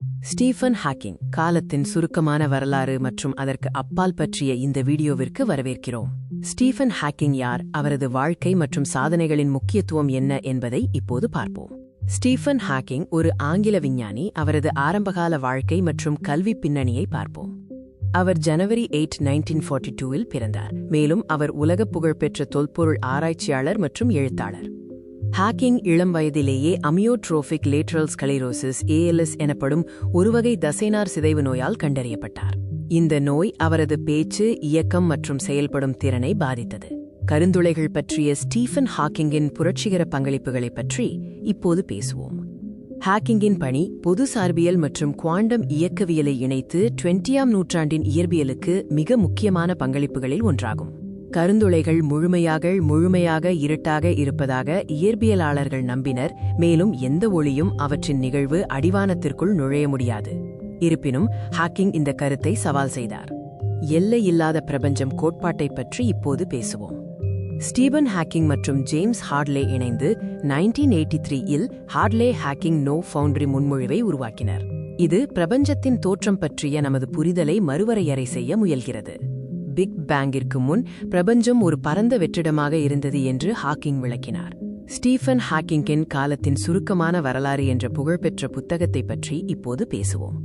Stephen Hawking காலத்தின் சுருக்கமான வரலாறு மற்றும் அதற்கு அப்பால் பற்றிய இந்த வீடியோவிற்கு வரவேற்கிறோம். ஸ்டீஃபன் ஹாக்கிங் யார் அவரது வாழ்க்கை மற்றும் சாதனைகளின் முக்கியத்துவம் என்ன என்பதை இப்போது பார்ப்போம். ஸ்டீஃபன் ஹாக்கிங் ஒரு ஆங்கில விஞ்ஞானி அவரது ஆரம்பகால வாழ்க்கை மற்றும் கல்வி பின்னணியை பார்ப்போம். அவர் ஜனவரி எயிட் நைன்டீன் ஃபார்ட்டி டூவில் பிறந்தார். மேலும் அவர் உலக புகழ்பெற்ற தொல்பொருள் ஆராய்ச்சியாளர் மற்றும் எழுத்தாளர். ஹாக்கிங் இளம் வயதிலேயே அமியோட்ரோபிக் லேட்ரல் ஸ்கலிரோசிஸ் ஏஎல்எஸ் எனப்படும் ஒருவகை தசைனார் சிதைவு நோயால் கண்டறியப்பட்டார். இந்த நோய் அவரது பேச்சு இயக்கம் மற்றும் செயல்படும் திறனை பாதித்தது. கருந்துளைகள் பற்றிய ஸ்டீஃபன் ஹாக்கிங்கின் புரட்சிகர பங்களிப்புகளைப் பற்றி இப்போது பேசுவோம். ஹாக்கிங்கின் பணி பொது சார்பியல் மற்றும் குவாண்டம் இயக்கவியலை இணைத்து டுவெண்டியாம் நூற்றாண்டின் இயற்பியலுக்கு மிக முக்கியமான பங்களிப்புகளில் ஒன்றாகும். கருந்துளைகள் முழுமையாக முழுமையாக இருட்டாக இருப்பதாக இயற்பியலாளர்கள் நம்பினர். மேலும் எந்த ஒளியும் அவற்றின் நிகழ்வு அடிவானத்திற்குள் நுழைய முடியாது. இருப்பினும் ஹாக்கிங் இந்த கருத்தை சவால் செய்தார். எல்லை இல்லாத பிரபஞ்சம் கோட்பாட்டைப் பற்றி இப்போது பேசுவோம். ஸ்டீபன் ஹாக்கிங் மற்றும் ஜேம்ஸ் ஹார்ட்லே இணைந்து நைன்டீன் எயிட்டி த்ரீ இல் ஹார்ட்லே ஹாக்கிங் நோ ஃபவுண்டரி முன்மொழிவை உருவாக்கினர். இது பிரபஞ்சத்தின் தோற்றம் பற்றிய நமது புரிதலை மறுவரையறை செய்ய முயல்கிறது. பிக் பேங்கிற்கு முன் பிரபஞ்சம் ஒரு பரந்த வெற்றிடமாக இருந்தது என்று ஹாக்கிங் விளக்கினார். ஸ்டீஃபன் ஹாக்கிங்கின் காலத்தின் சுருக்கமான வரலாறு என்ற புகழ்பெற்ற புத்தகத்தை பற்றி இப்போது பேசுவோம்.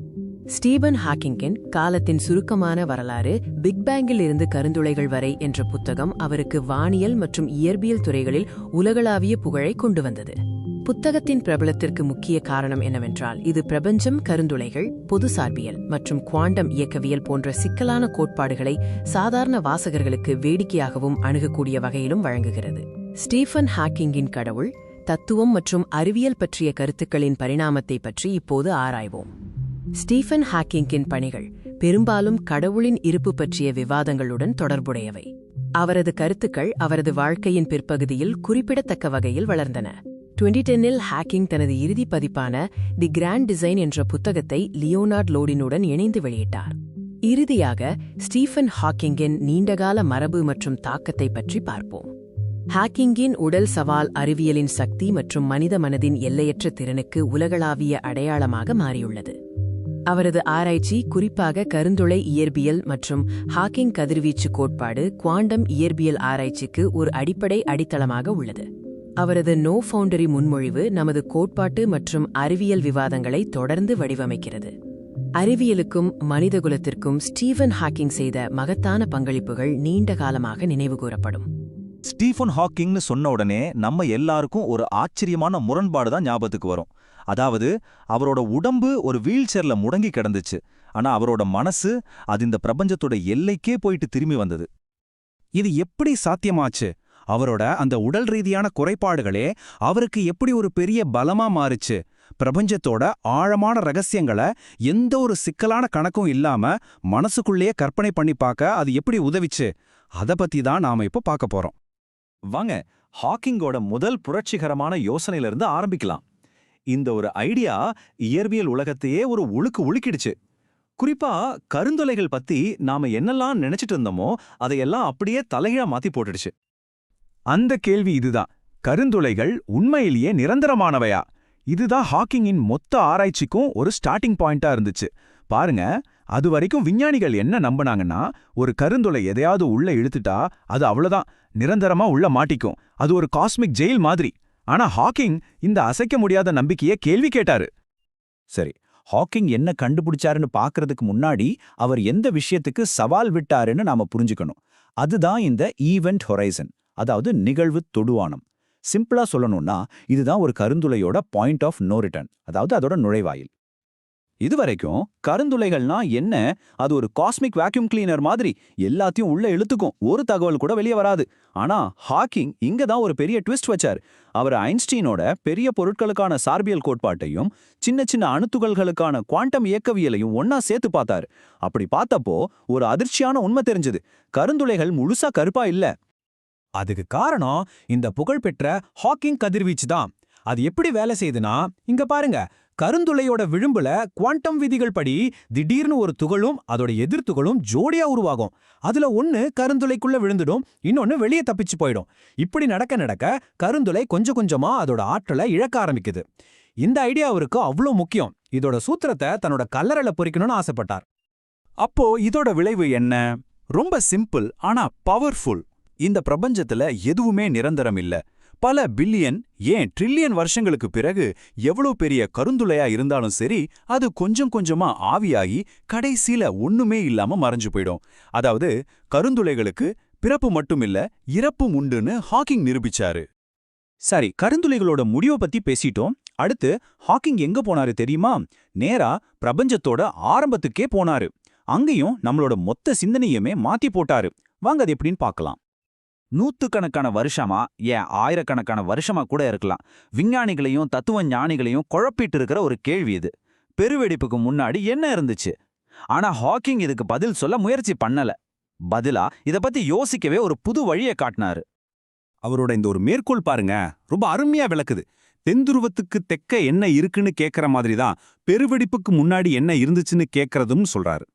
ஸ்டீபன் ஹாக்கிங்கின் காலத்தின் சுருக்கமான வரலாறு பிக் பேங்கில் இருந்து கருந்துளைகள் வரை என்ற புத்தகம் அவருக்கு வானியல் மற்றும் இயற்பியல் துறைகளில் உலகளாவிய புகழை கொண்டு வந்தது. புத்தகத்தின் பிரபலத்திற்கு முக்கிய காரணம் என்னவென்றால் இது பிரபஞ்சம் கருந்துளைகள் பொது சார்பியல் மற்றும் குவாண்டம் இயக்கவியல் போன்ற சிக்கலான கோட்பாடுகளை சாதாரண வாசகர்களுக்கு வேடிக்கையாகவும் அணுகக்கூடிய வகையிலும் வழங்குகிறது. ஸ்டீஃபன் ஹாக்கிங்கின் கடவுள் தத்துவம் மற்றும் அறிவியல் பற்றிய கருத்துக்களின் பரிணாமத்தை பற்றி இப்போது ஆராய்வோம். ஸ்டீஃபன் ஹாக்கிங்கின் பணிகள் பெரும்பாலும் கடவுளின் இருப்பு பற்றிய விவாதங்களுடன் தொடர்புடையவை. அவரது கருத்துக்கள் அவரது வாழ்க்கையின் பிற்பகுதியில் குறிப்பிடத்தக்க வகையில் வளர்ந்தன. டுவெண்டி டென்னில் ஹாக்கிங் தனது இறுதி பதிப்பான தி கிராண்ட் டிசைன் என்ற புத்தகத்தை லியோனார்ட் லோடினுடன் இணைந்து வெளியிட்டார். இறுதியாக ஸ்டீஃபன் ஹாக்கிங்கின் நீண்டகால மரபு மற்றும் தாக்கத்தை பற்றி பார்ப்போம். ஹாக்கிங்கின் உடல் சவால் அறிவியலின் சக்தி மற்றும் மனித மனதின் எல்லையற்ற திறனுக்கு உலகளாவிய அடையாளமாக மாறியுள்ளது. அவரது ஆராய்ச்சி குறிப்பாக கருந்துளை இயற்பியல் மற்றும் ஹாக்கிங் கதிர்வீச்சு கோட்பாடு குவாண்டம் இயற்பியல் ஆராய்ச்சிக்கு ஒரு அடிப்படை அடித்தளமாக உள்ளது. அவரது நோ ஃபவுண்டரி முன்மொழிவு நமது கோட்பாட்டு மற்றும் அறிவியல் விவாதங்களை தொடர்ந்து வடிவமைக்கிறது. அறிவியலுக்கும் மனிதகுலத்திற்கும் ஸ்டீவன் ஹாக்கிங் செய்த மகத்தான பங்களிப்புகள் நீண்ட காலமாக நினைவுகூரப்படும் ஸ்டீஃபன் ஹாக்கிங்னு சொன்ன உடனே நம்ம எல்லாருக்கும் ஒரு ஆச்சரியமான முரண்பாடு தான் ஞாபகத்துக்கு வரும். அதாவது அவரோட உடம்பு ஒரு வீல் சேர்ல முடங்கி கிடந்துச்சு. ஆனா அவரோட மனசு அது இந்த பிரபஞ்சத்தோட எல்லைக்கே போயிட்டு திரும்பி வந்தது. இது எப்படி சாத்தியமாச்சு? அவரோட அந்த உடல் ரீதியான குறைபாடுகளே அவருக்கு எப்படி ஒரு பெரிய பலமா மாறுச்சு. பிரபஞ்சத்தோட ஆழமான ரகசியங்களை எந்த ஒரு சிக்கலான கணக்கும் இல்லாம மனசுக்குள்ளேயே கற்பனை பண்ணி பார்க்க அது எப்படி உதவிச்சு? அத பத்தி தான் நாம இப்போ பார்க்க போறோம். வாங்க ஹாக்கிங்கோட முதல் புரட்சிகரமான யோசனையிலிருந்து ஆரம்பிக்கலாம். இந்த ஒரு ஐடியா இயற்பியல் உலகத்தையே ஒரு உழுக்கு உழுக்கிடுச்சு. குறிப்பா கருந்தொலைகள் பத்தி நாம என்னெல்லாம் நினைச்சிட்டு இருந்தோமோ அதையெல்லாம் அப்படியே தலைகீழா மாத்தி போட்டுடுச்சு. அந்த கேள்வி இதுதான். கருந்துளைகள் உண்மையிலேயே நிரந்தரமானவையா? இதுதான் ஹாக்கிங்கின் மொத்த ஆராய்ச்சிக்கும் ஒரு ஸ்டார்டிங் பாயிண்டா இருந்துச்சு. பாருங்க அது வரைக்கும் விஞ்ஞானிகள் என்ன நம்பினாங்கன்னா ஒரு கருந்துளை எதையாவது உள்ள இழுத்துட்டா அது அவ்வளவுதான் நிரந்தரமா உள்ள மாட்டிக்கும். அது ஒரு காஸ்மிக் ஜெயில் மாதிரி. ஆனா ஹாக்கிங் இந்த அசைக்க முடியாத நம்பிக்கையை கேள்வி கேட்டாரு. சரி ஹாக்கிங் என்ன கண்டுபிடிச்சாருன்னு பாக்குறதுக்கு முன்னாடி அவர் எந்த விஷயத்துக்கு சவால் விட்டாருன்னு நாம புரிஞ்சுக்கணும். அதுதான் இந்த ஈவெண்ட் ஹொரைசன் அதாவது நிகழ்வு தொடுவானம். சிம்பிளா சொல்லணும்னா இதுதான் ஒரு கருந்துளையோட பாயிண்ட் ஆஃப் நோ ரிட்டர்ன் அதாவது அதோட நுழைவாயில். இதுவரைக்கும் கருந்துளைகள்னா என்ன? அது ஒரு காஸ்மிக் வேக்யூம் கிளீனர் மாதிரி எல்லாத்தையும் உள்ள இழுத்துக்கும். ஒரு தகவல் கூட வெளியே வராது. ஆனா ஹாக்கிங் இங்க தான் ஒரு பெரிய ட்விஸ்ட் வச்சார். அவர் ஐன்ஸ்டீனோட பெரிய பொருட்களுக்கான சார்பியல் கோட்பாட்டையும் சின்ன சின்ன அணுத்துகள்களுக்கான குவாண்டம் இயக்கவியலையும் ஒன்னா சேர்த்து பார்த்தாரு. அப்படி பார்த்தப்போ ஒரு அதிர்ச்சியான உண்மை தெரிஞ்சது. கருந்துளைகள் முழுசா கருப்பா இல்ல. அதுக்கு காரணம் இந்த புகழ்பெற்ற ஹாக்கிங் கதிர்வீச்சு தான். அது எப்படி வேலை செய்யுதுன்னா இங்க பாருங்க கருந்துளையோட விளிம்புல குவாண்டம் விதிகள் படி திடீர்னு ஒரு துகளும் அதோட எதிர்த்துகளும் ஜோடியா உருவாகும். அதுல ஒன்னு கருந்துளைக்குள்ள விழுந்துடும் இன்னொன்னு வெளியே தப்பிச்சு போயிடும். இப்படி நடக்க நடக்க கருந்துளை கொஞ்சம் கொஞ்சமா அதோட ஆற்றலை இழக்க ஆரம்பிக்குது. இந்த ஐடியாவிற்கு அவ்வளோ முக்கியம். இதோட சூத்திரத்தை தன்னோட கல்லறையில பொறிக்கணும்னு ஆசைப்பட்டார். அப்போ இதோட விளைவு என்ன? ரொம்ப சிம்பிள் ஆனா பவர்ஃபுல் இந்த பிரபஞ்சத்துல எதுவுமே நிரந்தரம் இல்ல பல பில்லியன் ஏன் ட்ரில்லியன் வருஷங்களுக்கு பிறகு எவ்வளவு பெரிய கருந்துளையா இருந்தாலும் சரி அது கொஞ்சம் கொஞ்சமா ஆவியாகி கடைசில ஒண்ணுமே இல்லாம மறைஞ்சு போயிடும். அதாவது கருந்துளைகளுக்கு பிறப்பு மட்டும் இல்ல இறப்பும் உண்டுன்னு ஹாக்கிங் நிரூபிச்சாரு. சரி கருந்துளைகளோட முடிவை பத்தி பேசிட்டோம். அடுத்து ஹாக்கிங் எங்க போனாரு தெரியுமா? நேரா பிரபஞ்சத்தோட ஆரம்பத்துக்கே போனாரு. அங்கேயும் நம்மளோட மொத்த சிந்தனையுமே மாத்தி போட்டாரு. வாங்க அது எப்படின்னு பார்க்கலாம். நூத்துக்கணக்கான வருஷமா ஏன் ஆயிரக்கணக்கான வருஷமா கூட இருக்கலாம். விஞ்ஞானிகளையும் தத்துவ ஞானிகளையும் குழப்பிட்டு இருக்கிற ஒரு கேள்வி இது. பெருவெடிப்புக்கு முன்னாடி என்ன இருந்துச்சு? ஆனா ஹாக்கிங் இதுக்கு பதில் சொல்ல முயற்சி பண்ணல. பதிலா இத பத்தி யோசிக்கவே ஒரு புது வழியை காட்டினாரு. அவரோட இந்த ஒரு மேற்கோள் பாருங்க ரொம்ப அருமையா விளக்குது. தென்துருவத்துக்கு தெக்க என்ன இருக்குன்னு கேட்கற மாதிரி தான் பெருவெடிப்புக்கு முன்னாடி என்ன இருந்துச்சுன்னு கேட்கறதும் சொல்றாரு.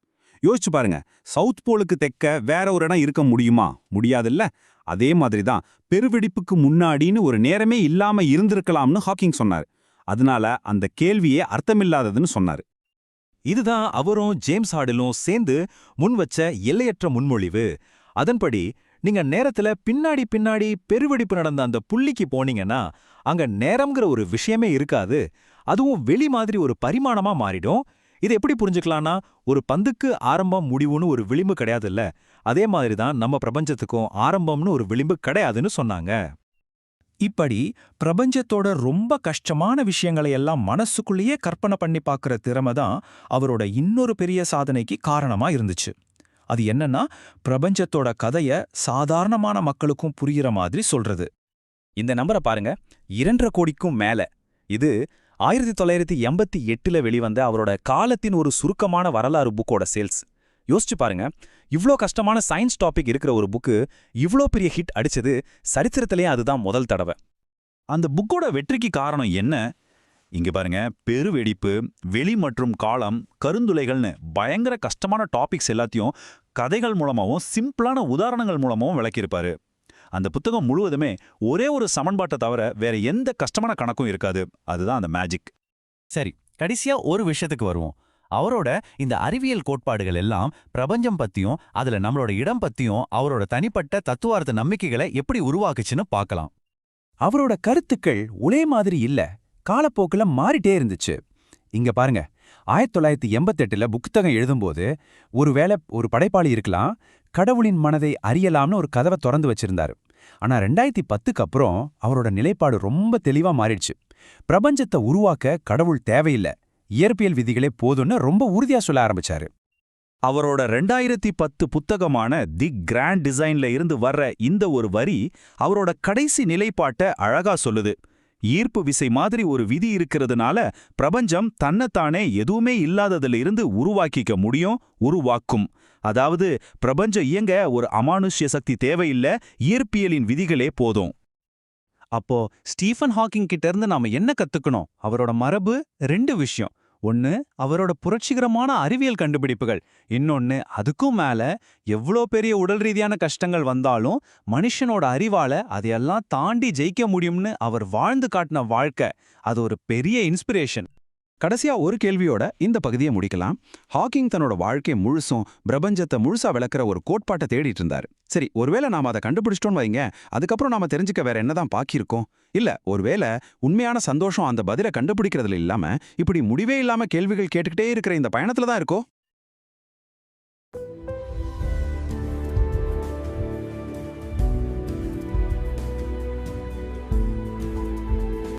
யோசிச்சு பாருங்க. சவுத் போலுக்கு தெக்க வேற ஒரு இடம் இருக்க முடியுமா? முடியாதுல்ல? அதே மாதிரி தான் பெருவெடிப்புக்கு முன்னாடின்னு ஒரு நேரமே இல்லாம இருந்திருக்கலாம்னு ஹாக்கிங் சொன்னார். அதனால அந்த கேள்வியே அர்த்தமில்லாததுன்னு சொன்னாரு. இதுதான் அவரும் ஜேம்ஸ் ஹார்டிலும் சேர்ந்து முன் வச்ச எல்லையற்ற முன்மொழிவு. அதன்படி நீங்க நேரத்துல பின்னாடி பின்னாடி பெருவெடிப்பு நடந்த அந்த புள்ளிக்கு போனீங்கன்னா அங்க நேரம்ங்கிற ஒரு விஷயமே இருக்காது. அதுவும் வெளி மாதிரி ஒரு பரிமாணமா மாறிடும். இதை எப்படி புரிஞ்சுக்கலாம்னா ஒரு பந்துக்கு ஆரம்பம் முடிவுன்னு ஒரு விளிம்பு கிடையாதுல்ல. அதே மாதிரி தான் நம்ம பிரபஞ்சத்துக்கும் ஆரம்பம்னு ஒரு விளிம்பு கிடையாதுன்னு சொன்னாங்க. இப்படி பிரபஞ்சத்தோட ரொம்ப கஷ்டமான விஷயங்களை எல்லாம் மனசுக்குள்ளேயே கற்பனை பண்ணி பார்க்குற திறமை தான் அவரோட இன்னொரு பெரிய சாதனைக்கு காரணமா இருந்துச்சு. அது என்னன்னா பிரபஞ்சத்தோட கதைய சாதாரணமான மக்களுக்கும் புரியிற மாதிரி சொல்றது. இந்த நம்பரை பாருங்க. இரண்டரை கோடிக்கும் மேல. இது ஆயிரத்தி தொள்ளாயிரத்தி எண்பத்தி எட்டுல வெளிவந்த அவரோட காலத்தின் ஒரு சுருக்கமான வரலாறு புக்கோட சேல்ஸ். யோசிச்சு பாருங்க இவ்ளோ கஷ்டமான சயின்ஸ் டாபிக் இருக்கிற ஒரு புக்கு இவ்ளோ பெரிய ஹிட் அடிச்சது சரித்திரத்திலேயே அதுதான் முதல் தடவை. அந்த புக்கோட வெற்றிக்கு காரணம் என்ன? இங்க பாருங்க பெருவெடிப்பு வெளி மற்றும் காலம் கருந்துளைகள்னு பயங்கர கஷ்டமான டாபிக்ஸ் எல்லாத்தையும் கதைகள் மூலமாவும் சிம்பிளான உதாரணங்கள் மூலமாகவும் விளக்கியிருப்பாரு. அந்த புத்தகம் முழுவதுமே ஒரே ஒரு சமன்பாட்டை தவிர வேற எந்த கஷ்டமான கணக்கும் இருக்காது. அதுதான் அந்த மேஜிக் சரி கடைசியா ஒரு விஷயத்துக்கு வருவோம். அவரோட இந்த அறிவியல் கோட்பாடுகள் எல்லாம் பிரபஞ்சம் பத்தியும் அதுல நம்மளோட இடம் பத்தியும் அவரோட தனிப்பட்ட தத்துவார்த்த நம்பிக்கைகளை எப்படி உருவாக்குச்சுன்னு பார்க்கலாம். அவரோட கருத்துக்கள் ஒரே மாதிரி இல்ல காலப்போக்குல மாறிட்டே இருந்துச்சு. இங்க பாருங்க ஆயிரத்தி தொள்ளாயிரத்தி எண்பத்தெட்டுல புத்தகம் எழுதும்போது ஒருவேளை ஒரு படைப்பாளி இருக்கலாம் கடவுளின் மனதை அறியலாம்னு ஒரு கதவை திறந்து வச்சிருந்தாரு. ஆனா ரெண்டாயிரத்தி பத்துக்கு அப்புறம் அவரோட நிலைப்பாடு ரொம்ப தெளிவா மாறிடுச்சு. பிரபஞ்சத்தை உருவாக்க கடவுள் தேவையில்லை. இயற்பியல் விதிகளே போதும்னு ரொம்ப உறுதியா சொல்ல ஆரம்பிச்சாரு. அவரோட ரெண்டாயிரத்தி பத்து புத்தகமான தி கிராண்ட் டிசைன்ல இருந்து வர்ற இந்த ஒரு வரி அவரோட கடைசி நிலைப்பாட்டை அழகா சொல்லுது. ஈர்ப்பு விசை மாதிரி ஒரு விதி இருக்கிறதுனால பிரபஞ்சம் தன்னைத்தானே எதுவுமே இல்லாததுல இருந்து உருவாக்கிக்க முடியும் உருவாக்கும். அதாவது பிரபஞ்சம் இயங்க ஒரு அமானுஷ்ய சக்தி தேவையில்ல இயற்பியலின் விதிகளே போதும். அப்போ ஸ்டீஃபன் ஹாக்கிங் கிட்ட இருந்து நாம என்ன கத்துக்கணும்? அவரோட மரபு ரெண்டு விஷயம். ஒன்னு அவரோட புரட்சிகரமான அறிவியல் கண்டுபிடிப்புகள். இன்னொன்னு அதுக்கும் மேல எவ்வளோ பெரிய உடல் ரீதியான கஷ்டங்கள் வந்தாலும் மனுஷனோட அறிவால அதையெல்லாம் தாண்டி ஜெயிக்க முடியும்னு அவர் வாழ்ந்து காட்டின வாழ்க்கை. அது ஒரு பெரிய இன்ஸ்பிரேஷன் கடைசியா ஒரு கேள்வியோட இந்த பகுதியை முடிக்கலாம். ஹாக்கிங் தன்னோட வாழ்க்கை முழுசும் பிரபஞ்சத்தை முழுசா விளக்குற ஒரு கோட்பாட்டை தேடிட்டு இருந்தார். சரி ஒருவேளை நாம அதை கண்டுபிடிச்சிட்டோம்னு வைங்க. அதுக்கப்புறம் நாம தெரிஞ்சுக்க வேற என்னதான் பாக்கியிருக்கோம் இல்ல ஒருவேளை உண்மையான சந்தோஷம் அந்த பதிலை கண்டுபிடிக்கிறதுல இல்லாம இப்படி முடிவே இல்லாம கேள்விகள் கேட்டுக்கிட்டே இருக்கிற இந்த பயணத்துல தான் இருக்கோ?